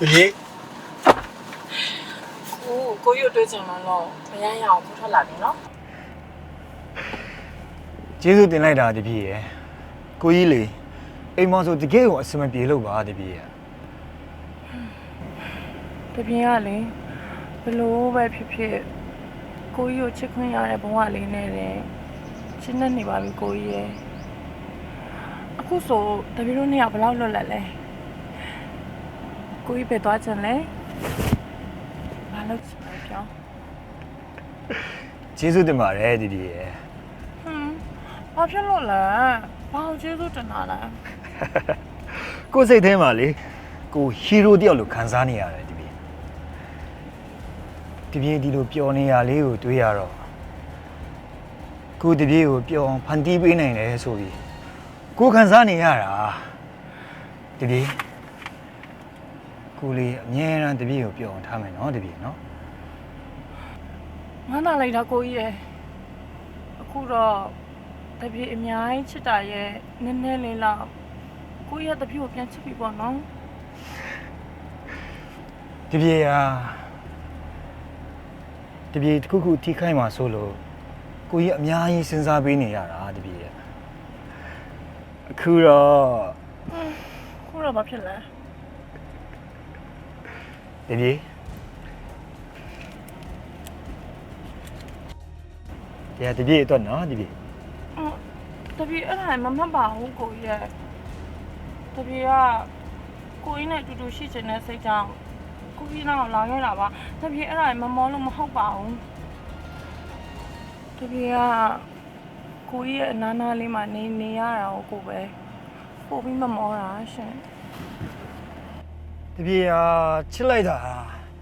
တပြေကိုကိုရွတ်တွေ့ချင်လို့တော့မရရအောင်ဖထွက်လာပြီနော်ကျေးဇူးတင်လိုက်တာတပြေရယ်ကိုကြီးလေအိမ်မောင်ဆိုတကယ်ကိုအစမပြေလို့ပါတပြေရယ်တပြင်းကလေဘလို့ပဲဖြစ်ဖြစ်ကိုကြီးကိုချစ်ခွင့်ရတဲ့ဘဝလေးနဲ့တဲ့ရှင်းနေနေပါပြီကိုကြီးရဲ့အခုဆိုတပီးတို့နှစ်ယောက်ဘယ်လောက်လွတ်လပ်လဲ ကိုကြီးပဲသွားချင်လဲဘာလို့ချင်လဲပြောကျေးဇူးတင်ပါတယ်တပြေရယ်ဟမ်ဘာဖြစ်လို့လဲဘာလို့ကျေးဇူးတင်တာလဲကိုယ်စိတ်ထဲမှာလေကိုဟီးရိုးတယောက်လိုခံစားနေရတယ်တပြေတပြေဒီလိုပျော်နေရလေးကိုတွေးရတော့ကိုတပြေကိုပျော်အောင်ဖန်တီးပေးနိုင်တယ်ဆိုပြီးကိုခံစားနေရတာတပြေ ကိုလေးအမြဲတမ်းတပြေကိုပျော်အောင်ထားမယ်နော်တပြေနော်ငါနာလိုက်တာကိုကြီးရဲ့အခုတော့တပည့်အများကြီးချစ်တာရဲ့နည်းနည်းလေးလောက်ကိုကြီးရဲ့တပည့်ကိုပြန်ချစ်ပြီပေါ့နော်တပြေဟာတပြေတစ်ခုခုထိခိုက်မှာဆိုလို့ကိုကြီးအများကြီးစဉ်းစားပေးနေရတာတပြေရဲ့အခုတော့ခုတော့ဘာဖြစ်လဲ တပြေတရားတပြေအတွက်နော်တပြေအင်းတပည့်အဲ့ဒါမမှတ်ပါဘူးကိုကြီးရဲ့တပည့်ကကိုကြီးနဲ့အတူတူရှိချင်တဲ့စိတ်ကြောင့်ကိုကြီးနောက်လာခဲ့တာပါတပည့်အဲ့ဒါမမောလို့မဟုတ်ပါဘူးတပည့်ကကိုကြီးရဲ့အနားနာလေးမှာနေနေရတာကိုကိုပဲပို့ပြီးမမောတာရှင် ビアチライダー